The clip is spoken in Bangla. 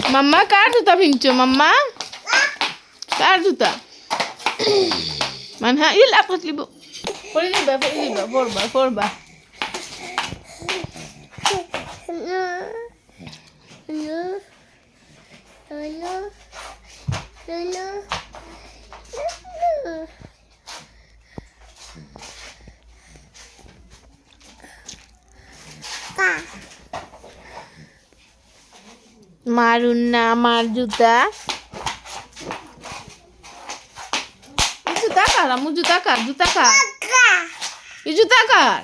মাম্মা কার জুতা পিনছো মাম্মা কার জুতা মানে হ্যাঁ ইল আপাত লিব পড়ে নিবা পড়ে নিবা পড়বা মারুন না আমার জুতা। জুতা কার আমু জুতা কার জুতা কার? এই জুতা কার?